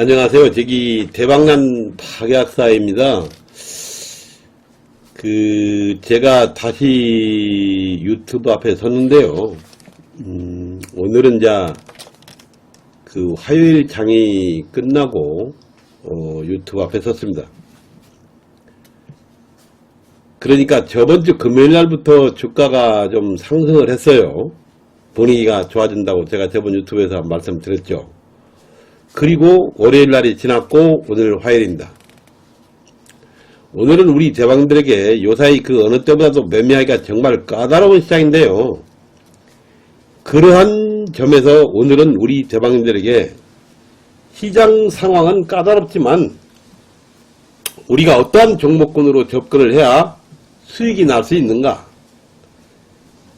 안녕하세요. 저기 대박난 박약사입니다. 그 제가 다시 유튜브 앞에 섰는데요. 음, 오늘은 자 그 화요일 장이 끝나고 어, 유튜브 앞에 섰습니다. 그러니까 저번 주 금요일 날부터 주가가 좀 상승을 했어요. 분위기가 좋아진다고 제가 저번 유튜브에서 말씀드렸죠. 그리고 월요일 날이 지났고 오늘 화요일입니다. 오늘은 우리 대왕들에게 요사이 그 어느 때보다도 매매하기가 정말 까다로운 시장인데요. 그러한 점에서 오늘은 우리 대방들에게 시장 상황은 까다롭지만 우리가 어떠한 종목군으로 접근을 해야 수익이 날 수 있는가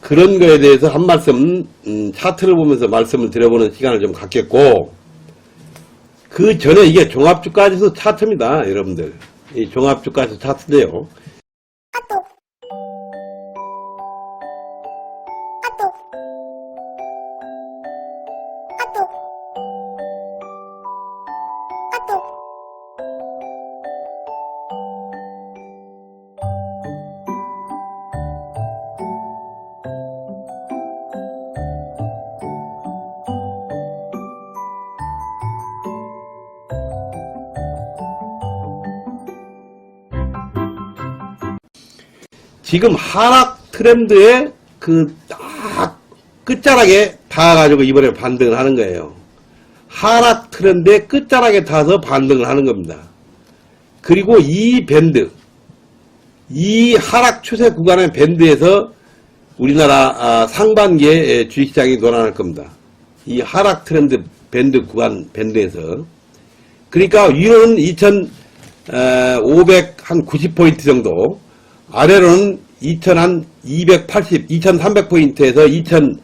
그런 거에 대해서 한 말씀 음, 차트를 보면서 말씀을 드려보는 시간을 좀 갖겠고 그 전에 이게 종합주가지수 차트입니다 여러분들. 이 종합주가지수 차트인데요 지금 하락 트렌드에 그 딱 끝자락에 닿아가지고 이번에 반등을 하는 거예요. 하락 트렌드의 끝자락에 닿아서 반등을 하는 겁니다. 그리고 이 밴드, 이 하락 추세 구간의 밴드에서 우리나라 아, 상반기에 주식시장이 돌아날 겁니다. 이 하락 트렌드 밴드 구간 밴드에서 그러니까 위로는 2,500한 90포인트 정도 아래로는 2,280, 2,300포인트에서 2,000,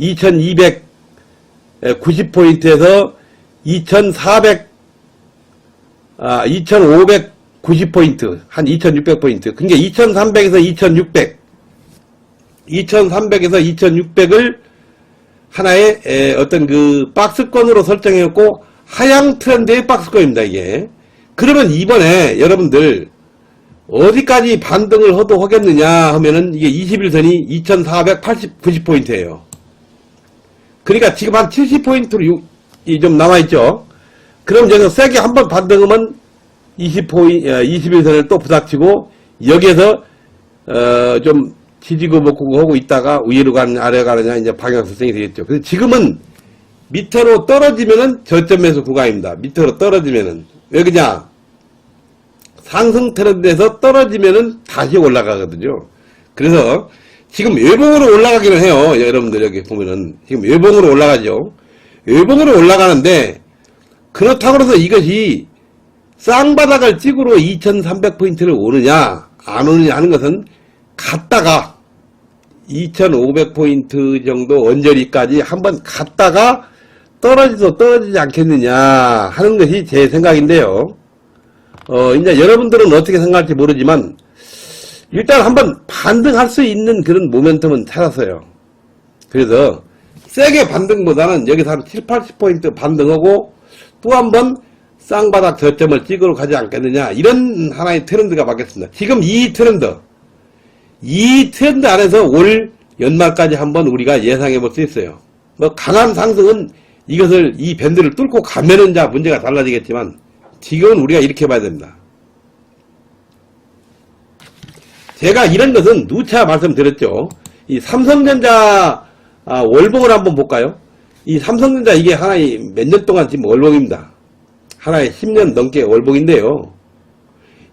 2,290포인트에서 2,400, 아, 2,590포인트, 한 2,600포인트. 그러니까 2,300에서 2,600, 2,300에서 2,600을 하나의 에, 어떤 그 박스권으로 설정해놓고 하향 트렌드의 박스권입니다, 이게. 그러면 이번에 여러분들 어디까지 반등을 허도 하겠느냐 하면은 이게 21선이 2480, 90포인트예요. 그러니까 지금 한 70포인트로 좀 남아있죠. 그럼 여기서 세게 한 번 반등하면 20포인, 21선을 또 부닥치고 여기에서 어, 좀 지지고 먹고 하고 있다가 위로 가느냐 아래 가느냐 이제 방향 설정이 되겠죠. 그래서 지금은 밑으로 떨어지면은 저점에서 구간입니다. 밑으로 떨어지면은 왜 그냐? 상승 트렌드에서 떨어지면은 다시 올라가거든요. 그래서 지금 외봉으로 올라가기는 해요. 여러분들 여기 보면은 지금 외봉으로 올라가죠. 외봉으로 올라가는데 그렇다고 해서 이것이 쌍바닥을 찍으러 2300포인트를 오느냐 안 오느냐 하는 것은 갔다가 2500포인트 정도 언저리까지 한번 갔다가 떨어지도 떨어지지 않겠느냐 하는 것이 제 생각인데요. 어, 이제 여러분들은 어떻게 생각할지 모르지만, 일단 한번 반등할 수 있는 그런 모멘텀은 찾았어요. 그래서, 세게 반등보다는 여기서 한 7, 80포인트 반등하고, 또 한번 쌍바닥 저점을 찍으러 가지 않겠느냐, 이런 하나의 트렌드가 맞겠습니다. 지금 이 트렌드, 이 트렌드 안에서 올 연말까지 한번 우리가 예상해 볼 수 있어요. 뭐, 강한 상승은 이것을, 이 밴드를 뚫고 가면은 자 문제가 달라지겠지만, 지금은 우리가 이렇게 봐야 됩니다. 제가 이런 것은 누차 말씀드렸죠. 이 삼성전자 아, 월봉을 한번 볼까요? 이 삼성전자 이게 하나의 몇 년 동안 지금 월봉입니다. 하나의 10년 넘게 월봉인데요.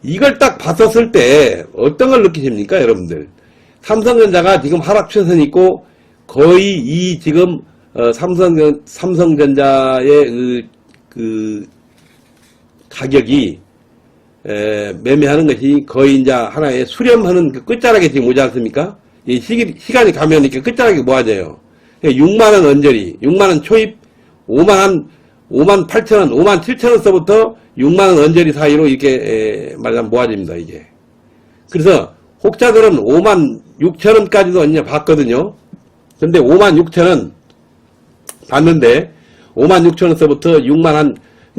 이걸 딱 봤었을 때 어떤 걸 느끼십니까 여러분들? 삼성전자가 지금 하락 추세선 있고 거의 이 지금 어, 삼성, 삼성전자의 그, 그 가격이 에, 매매하는 것이 거의 이제 하나의 수렴하는 그 끝자락에 지금 오지 않습니까? 이 시기, 시간이 가면 이렇게 끝자락이 모아져요. 6만원 언저리, 6만원 초입, 5만, 5만 8천원, 5만 7천원서부터 6만원 언저리 사이로 이렇게, 에, 말하자면 모아집니다, 이게. 그래서, 혹자들은 5만 6천원까지도 언제 봤거든요. 근데 5만 6천원 봤는데, 5만 6천원서부터 6만 한,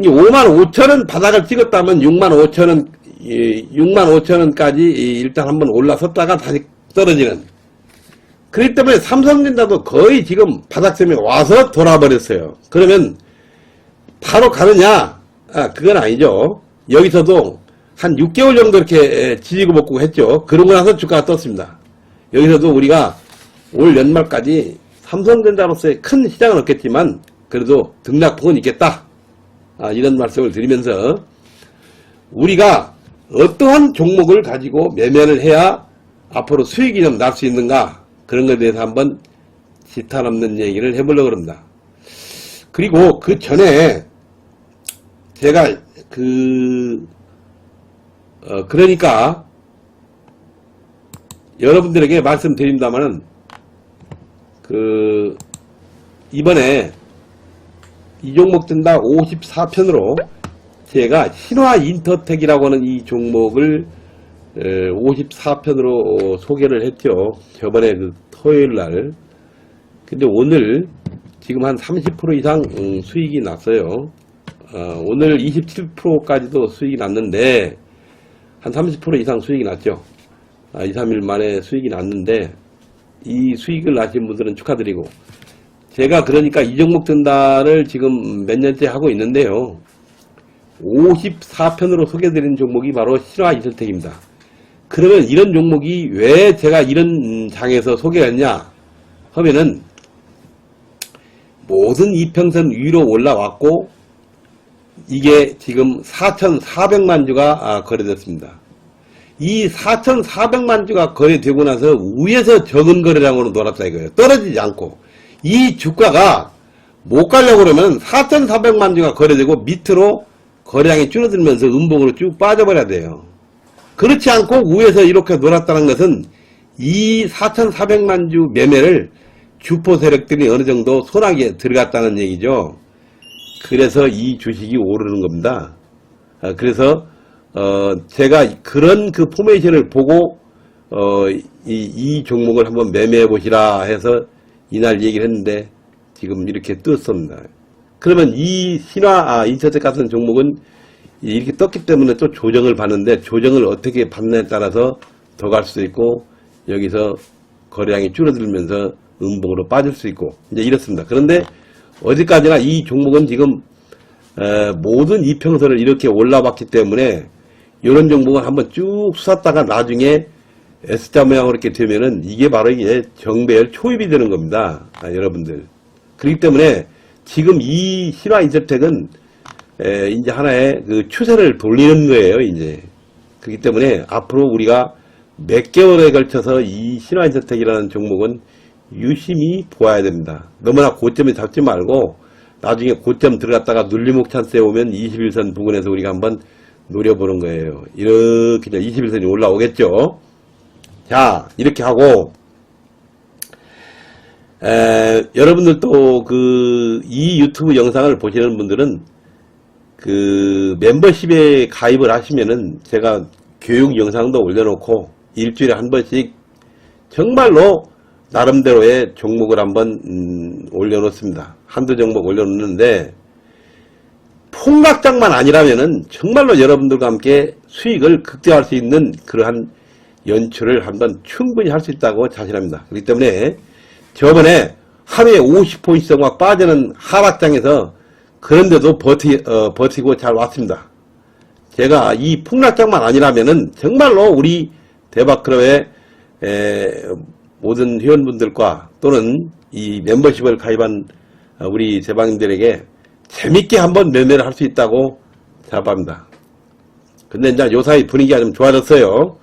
5만 5천원 바닥을 찍었다면 6만 5천원, 6만 5천원까지 일단 한번 올라섰다가 다시 떨어지는. 그렇기 때문에 삼성전자도 거의 지금 바닥점에 와서 돌아버렸어요. 그러면 바로 가느냐? 아, 그건 아니죠. 여기서도 한 6개월 정도 이렇게 지지고 먹고 했죠. 그러고 나서 주가가 떴습니다. 여기서도 우리가 올 연말까지 삼성전자로서의 큰 시장은 없겠지만 그래도 등락폭은 있겠다. 아, 이런 말씀을 드리면서 우리가 어떠한 종목을 가지고 매매를 해야 앞으로 수익이 좀 날 수 있는가 그런 것에 대해서 한번 지탄 없는 얘기를 해보려고 합니다. 그리고 그 전에 제가 그 어, 그러니까 여러분들에게 말씀드립니다만은 그 이번에 이 종목 든다 54편으로 제가 신화 인터텍이라고 하는 이 종목을 54편으로 소개를 했죠. 저번에 그 토요일 날. 근데 오늘 지금 한 30% 이상 음, 수익이 났어요. 어, 오늘 27%까지도 수익이 났는데 한 30% 이상 수익이 났죠. 아, 2, 3일 만에 수익이 났는데 이 수익을 나신 분들은 축하드리고 제가 그러니까 이 종목 든다를 지금 몇 년째 하고 있는데요. 54편으로 소개드린 종목이 바로 신화 이선택입니다. 그러면 이런 종목이 왜 제가 이런 장에서 소개했냐 하면은 모든 이평선 위로 올라왔고 이게 지금 4,400만 주가 아, 거래됐습니다. 이 4,400만 주가 거래되고 나서 위에서 적은 거래량으로 놀았다 이거예요. 떨어지지 않고 이 주가가 못 가려고 그러면 4,400만 주가 거래되고 밑으로 거래량이 줄어들면서 음봉으로 쭉 빠져버려야 돼요. 그렇지 않고 위에서 이렇게 놀았다는 것은 이 4,400만 주 매매를 주포 세력들이 어느 정도 소나기에 들어갔다는 얘기죠. 그래서 이 주식이 오르는 겁니다. 아, 그래서 어, 제가 그런 그 포메이션을 보고 어, 이, 이 종목을 한번 매매해 보시라 해서 이날 얘기를 했는데 지금 이렇게 떴습니다. 그러면 이 신화 아, 인터텍 같은 종목은 이렇게 떴기 때문에 또 조정을 받는데 조정을 어떻게 받느냐에 따라서 더 갈 수도 있고 여기서 거래량이 줄어들면서 음봉으로 빠질 수 있고 이제 이렇습니다. 그런데 어디까지나 이 종목은 지금 에, 모든 이평선을 이렇게 올라왔기 때문에 이런 종목을 한번 쭉 쐈다가 나중에 S자 모양으로 이렇게 되면은 이게 바로 이게 정배열 초입이 되는 겁니다. 아, 여러분들. 그렇기 때문에 지금 이 신화 인접텍은 에, 이제 하나의 그 추세를 돌리는 거예요, 이제. 그렇기 때문에 앞으로 우리가 몇 개월에 걸쳐서 이 신화 인접텍이라는 종목은 유심히 보아야 됩니다. 너무나 고점에 잡지 말고 나중에 고점 들어갔다가 눌림목 찬스에 오면 21선 부근에서 우리가 한번 노려보는 거예요. 이렇게 21선이 올라오겠죠. 자, 이렇게 하고 에, 여러분들도 그 이 유튜브 영상을 보시는 분들은 그 멤버십에 가입을 하시면은 제가 교육 영상도 올려놓고 일주일에 한 번씩 정말로 나름대로의 종목을 한번 음, 올려놓습니다. 한두 종목 올려놓는데 폭락장만 아니라면은 정말로 여러분들과 함께 수익을 극대화할 수 있는 그러한 연출을 한번 충분히 할 수 있다고 자신합니다. 그렇기 때문에 저번에 하루에 50포 이상 막 빠지는 하락장에서 그런데도 버티, 어, 버티고 잘 왔습니다. 제가 이 폭락장만 아니라면은 정말로 우리 대박클럽의 에, 모든 회원분들과 또는 이 멤버십을 가입한 어, 우리 대방님들에게 재밌게 한번 매매를 할 수 있다고 생각합니다. 근데 이제 요사이 분위기가 좀 좋아졌어요.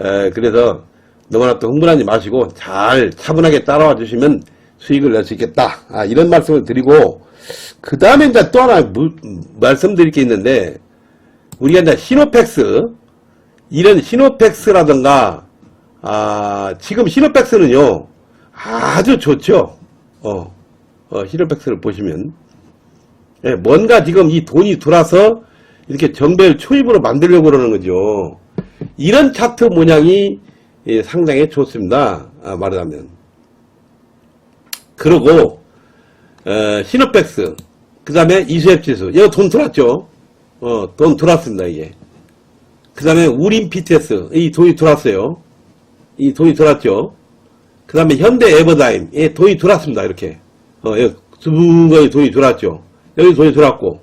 에, 그래서 너무나 또 흥분하지 마시고 잘 차분하게 따라와 주시면 수익을 낼 수 있겠다. 아, 이런 말씀을 드리고 그 다음에 이제 또 하나 무, 말씀드릴 게 있는데 우리가 이제 시노팩스 이런 시노팩스라든가 아, 지금 시노팩스는요 아주 좋죠. 어, 어 시노팩스를 보시면 예, 뭔가 지금 이 돈이 돌아서 이렇게 정배를 초입으로 만들려고 그러는 거죠. 이런 차트 모양이 예, 상당히 좋습니다. 아, 말하자면. 그리고 어, 시노백스 그 다음에 이수협 지수. 이거 돈 들어왔죠? 어, 돈 들어왔습니다, 이게. 그 다음에 우린 BTS. 이 돈이 들어왔어요. 이 돈이 들어왔죠? 그 다음에 현대 에버다임. 예, 돈이 들어왔습니다, 이렇게. 어, 여기 두분거이 돈이 들어왔죠? 여기 돈이 들어왔고.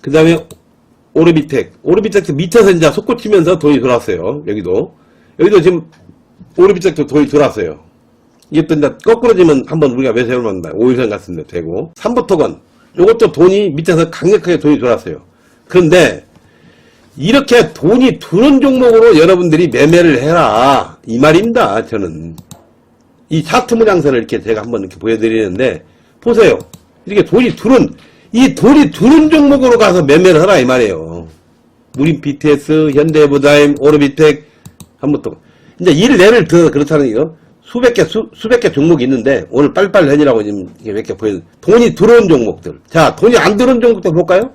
그 다음에 오르비텍. 오르비텍 밑에서 이제 솟구치면서 돈이 들어왔어요. 여기도. 여기도 지금 오르비텍도 돈이 들어왔어요. 또 이제 거꾸로 지면 한번 우리가 매수해볼 만다. 5일선 같은데 되고. 삼보토건. 요것도 돈이 밑에서 강력하게 돈이 들어왔어요. 그런데 이렇게 돈이 들은 종목으로 여러분들이 매매를 해라. 이 말입니다. 저는. 이 차트 모양새를 이렇게 제가 한번 이렇게 보여드리는데, 보세요. 이렇게 돈이 들은, 이 돈이 들은 종목으로 가서 매매를 하라. 이 말이에요. 우린 BTS, 현대부다임, 오르비텍, 한번 또. 이제 일 예를 들어 그렇다는 거 수백 개, 수, 수백 개 종목이 있는데, 오늘 빨리빨리 해니라고 지금 이렇게 몇개 보여. 돈이 들어온 종목들. 자, 돈이 안 들어온 종목들 볼까요?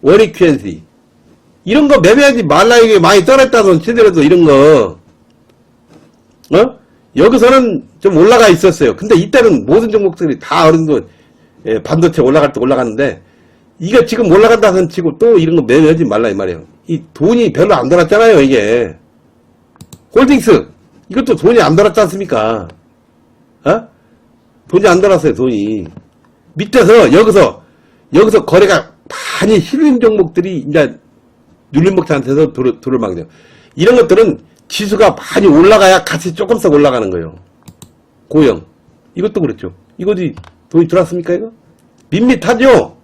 워리 큐엔시. 이런 거 매매하지 말라 이게 많이 떨어졌다던 치더라도 이런 거 어? 여기서는 좀 올라가 있었어요. 근데 이때는 모든 종목들이 다 어느 정도 예, 반도체 올라갈 때 올라가는데 이게 지금 올라간다는 치고 또 이런 거 매매하지 말라 이 말이에요. 이 돈이 별로 안 들었잖아요 이게. 홀딩스 이것도 돈이 안 들었지 않습니까? 어? 돈이 안 들었어요 돈이. 밑에서 여기서 여기서 거래가 많이 실린 종목들이 이제 눌림목차한테서 돌을, 돌을 막요 이런 것들은 지수가 많이 올라가야 같이 조금씩 올라가는 거예요. 고형. 이것도 그렇죠. 이것도 돈이 들어왔습니까, 이거? 밋밋하죠?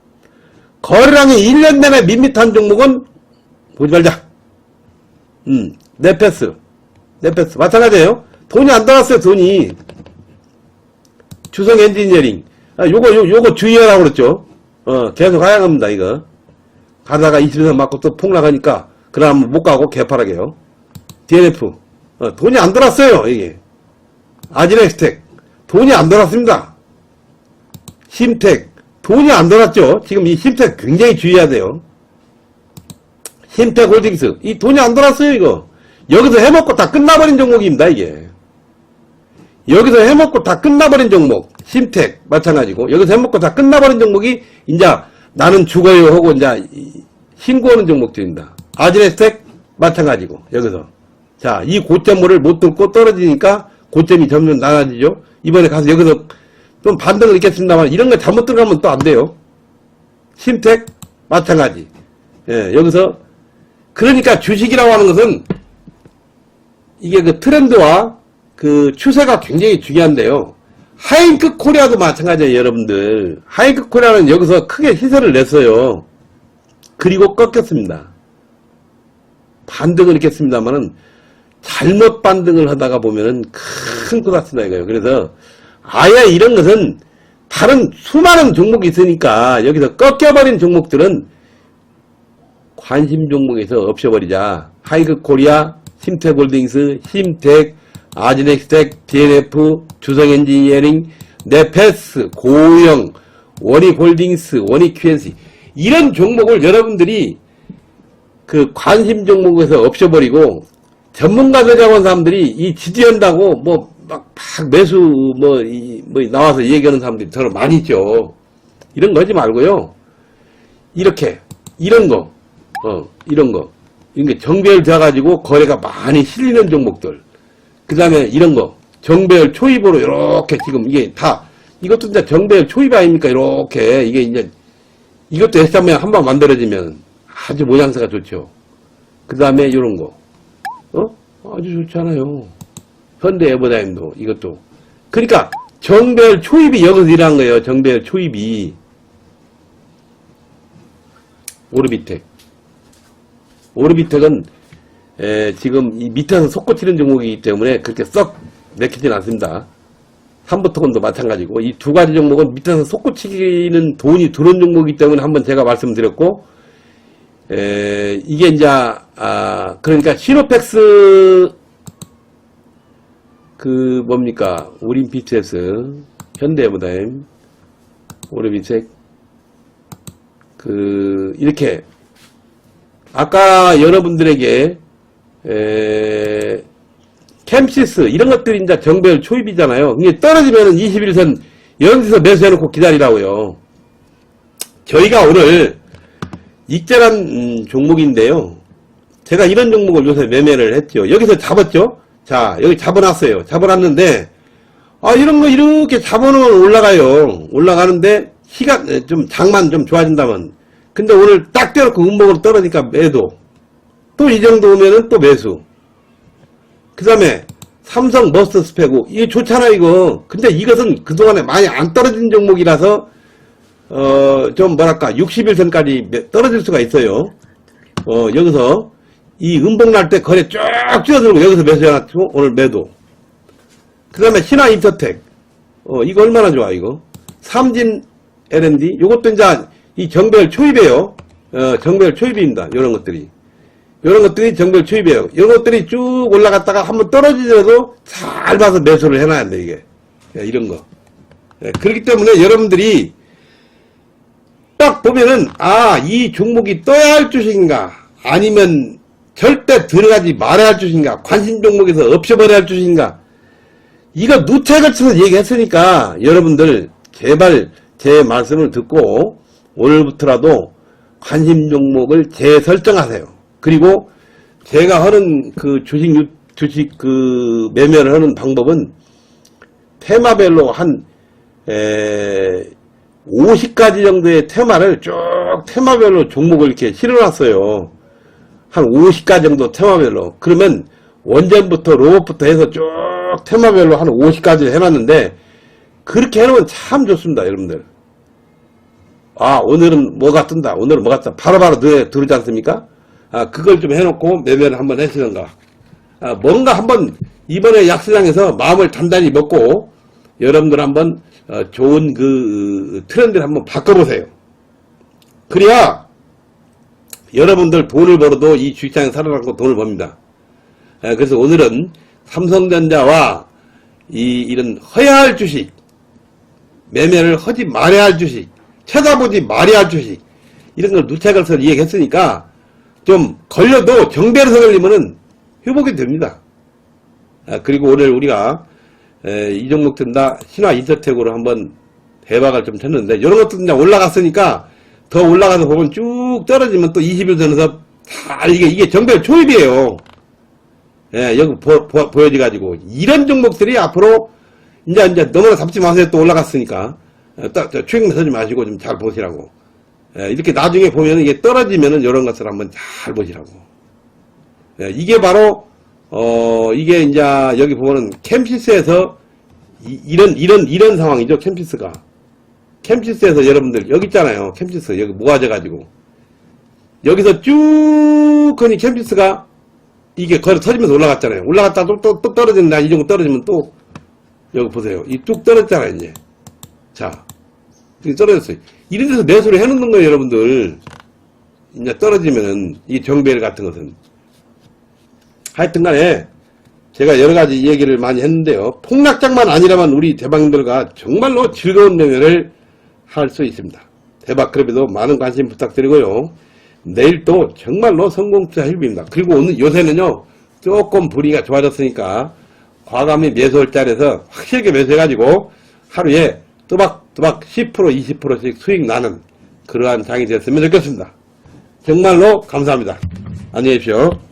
거래량이 1년 내내 밋밋한 종목은 보지 말자. 음, 네패스. 네패스. 마찬가지예요 돈이 안 들어왔어요, 돈이. 주성 엔지니어링. 아, 요거, 요, 요거 주의하라고 그랬죠. 어, 계속 하향합니다, 이거. 가다가 20에서 맞고 또 폭락하니까 그럼 못 가고 개파라게요. DNF 어, 돈이 안 들어왔어요 이게 아지렉스텍 돈이 안 들어왔습니다. 심텍 돈이 안 들어왔죠. 지금 이 심텍 굉장히 주의해야 돼요. 심텍 홀딩스 이 돈이 안 들어왔어요 이거 여기서 해먹고 다 끝나버린 종목입니다 이게 여기서 해먹고 다 끝나버린 종목 심텍 마찬가지고 여기서 해먹고 다 끝나버린 종목이 이제 나는 죽어요 하고 이제 신고하는 종목들입니다. 아지네스텍 마찬가지고 여기서 자 이 고점을 못 뚫고 떨어지니까 고점이 점점 낮아지죠. 이번에 가서 여기서 좀 반등을 있겠습니다만 이런 거 잘못 들어가면 또 안 돼요. 심텍 마찬가지. 예, 여기서 그러니까 주식이라고 하는 것은 이게 그 트렌드와 그 추세가 굉장히 중요한데요. 하이급 코리아도 마찬가지예요, 여러분들. 하이급 코리아는 여기서 크게 희세를 냈어요. 그리고 꺾였습니다. 반등을 했겠습니다만은 잘못 반등을 하다가 보면은 큰것 같습니다, 이거요. 그래서 아예 이런 것은 다른 수많은 종목이 있으니까 여기서 꺾여버린 종목들은 관심 종목에서 없애버리자. 하이급 코리아, 심텍홀딩스, 심텍, 아지넥스텍, DNF, 주성엔지니어링, 네페스, 고영, 원익홀딩스, 원익QNC 이런 종목을 여러분들이 그 관심 종목에서 없애버리고 전문가들이라고 하는 사람들이 이 지지한다고 뭐 막 매수 뭐, 이, 뭐 나와서 얘기하는 사람들이 저로 많이 있죠. 이런 거 하지 말고요. 이렇게 이런 거, 어 이런 거 이런 게 정배열 돼가지고 거래가 많이 실리는 종목들. 그 다음에 이런 거 정배열 초입으로 이렇게 지금 이게 다 이것도 이제 정배열 초입 아닙니까 이렇게 이게 이제 이것도 S3에 한번 만들어지면 아주 모양새가 좋죠 그 다음에 이런 거 어? 아주 좋잖아요 현대 에버다임도 이것도. 그러니까 정배열 초입이 여기서 일어난 거예요 정배열 초입이. 오르비텍 오르비텍은 에, 지금 이 밑에서 솟구치는 종목이기 때문에 그렇게 썩 내키진 않습니다. 삼부토건도 마찬가지고 이 두 가지 종목은 밑에서 솟구치기는 돈이 들어온 종목이기 때문에 한번 제가 말씀드렸고 에, 이게 이제 아, 그러니까 시노펙스 그 뭡니까 우린 BTS 현대모다임 오르비텍 그 이렇게 아까 여러분들에게 에, 캠시스 이런 것들이 이제 정배열 초입이잖아요. 이게 떨어지면은 21선 여기서 매수해놓고 기다리라고요. 저희가 오늘 익절한 음, 종목인데요. 제가 이런 종목을 요새 매매를 했죠. 여기서 잡았죠. 자, 여기 잡아놨어요. 잡아놨는데 아 이런 거 이렇게 잡아놓으면 올라가요. 올라가는데 에, 좀 장만 좀 좋아진다면. 근데 오늘 딱 떼놓고 음봉으로 떨어지니까 매도. 또 이 정도 오면은 또 매수. 그 다음에 삼성 머스트 스페고 이거 좋잖아 이거. 근데 이것은 그동안에 많이 안 떨어진 종목이라서 어 좀 뭐랄까 61선까지 떨어질 수가 있어요. 어 여기서 이 음봉 날 때 거래 쭉 뛰어들고 여기서 매수해놨고 오늘 매도 그 다음에 신화 인터텍 어 이거 얼마나 좋아 이거 삼진 L&D 요것도 이제 이 정별 초입이에요 어 정별 초입입니다 이런 것들이 이런 것들이 정별 초입이에요. 이런 것들이 쭉 올라갔다가 한번 떨어지더라도 잘 봐서 매수를 해놔야 돼, 이게. 예, 이런 거. 예, 그렇기 때문에 여러분들이 딱 보면은, 아, 이 종목이 떠야 할 주식인가, 아니면 절대 들어가지 말아야 할 주식인가, 관심 종목에서 없애버려야 할 주식인가, 이거 누차 거쳐서 얘기했으니까 여러분들 제발 제 말씀을 듣고 오늘부터라도 관심 종목을 재설정하세요. 그리고 제가 하는 그 주식 유- 주식 그 매매를 하는 방법은 테마별로 한 에, 50가지 정도의 테마를 쭉 테마별로 종목을 이렇게 실어놨어요. 한 50가지 정도 테마별로. 그러면 원전부터 로봇부터 해서 쭉 테마별로 한 50가지 해놨는데 그렇게 해놓으면 참 좋습니다, 여러분들. 아, 오늘은 뭐가 뜬다. 오늘은 뭐가 뜬다. 바로바로 늘, 들지 않습니까? 아, 그걸 좀 해놓고 매매를 한번 하시는가. 아, 뭔가 한번 이번에 약시장에서 마음을 단단히 먹고 여러분들 한번 어, 좋은 그 트렌드를 한번 바꿔보세요. 그래야 여러분들 돈을 벌어도 이 주식장에 살아남고 돈을 법니다. 아, 그래서 오늘은 삼성전자와 이 이런 허야 할 주식 매매를 하지 말아야 할 주식 쳐다보지 말아야 할 주식 이런 걸 누차걸서 이야기했으니까 좀 걸려도 정배로서 걸리면은 회복이 됩니다. 아, 그리고 오늘 우리가 에, 이 종목 든다 신화 인터텍으로 한번 대박을 좀 쳤는데 이런 것도 그냥 올라갔으니까 더 올라가서 보면 쭉 떨어지면 또 20일 전에서 다 이게 이게 정배 초입이에요. 예, 여기 보, 여져가지고 이런 종목들이 앞으로 이제 이제 너무나 잡지 마세요. 또 올라갔으니까 어, 딱 저, 추익 서지 마시고 좀 잘 보시라고. 예, 이렇게 나중에 보면 이게 떨어지면은 이런 것을 한번 잘 보시라고. 예, 이게 바로 어 이게 이제 여기 보면은 캠피스에서 이, 런 이런 이런 상황이죠. 캠피스가 캠피스에서 여러분들 여기 있잖아요. 캠피스 여기 모아져 가지고 여기서 쭉 하니 캠피스가 이게 거리 터지면서 올라갔잖아요. 올라갔다 또, 또, 또 떨어진다. 이 정도 떨어지면 또 여기 보세요. 이뚝 떨어졌잖아요. 이제 자 이게 떨어졌어요. 이런 데서 매수를 해놓는 거예요, 여러분들. 이제 떨어지면은, 이 정배열 같은 것은. 하여튼 간에, 제가 여러 가지 얘기를 많이 했는데요. 폭락장만 아니라면 우리 대박님들과 정말로 즐거운 매매를 할 수 있습니다. 대박 클럽에도 많은 관심 부탁드리고요. 내일 또 정말로 성공 투자 힐입니다 그리고 오늘 요새는요, 조금 분위기가 좋아졌으니까, 과감히 매수할 자리에서 확실하게 매수해가지고, 하루에 또박또박 10% 20%씩 수익 나는 그러한 장이 됐으면 좋겠습니다. 정말로 감사합니다. 안녕히 계십시오.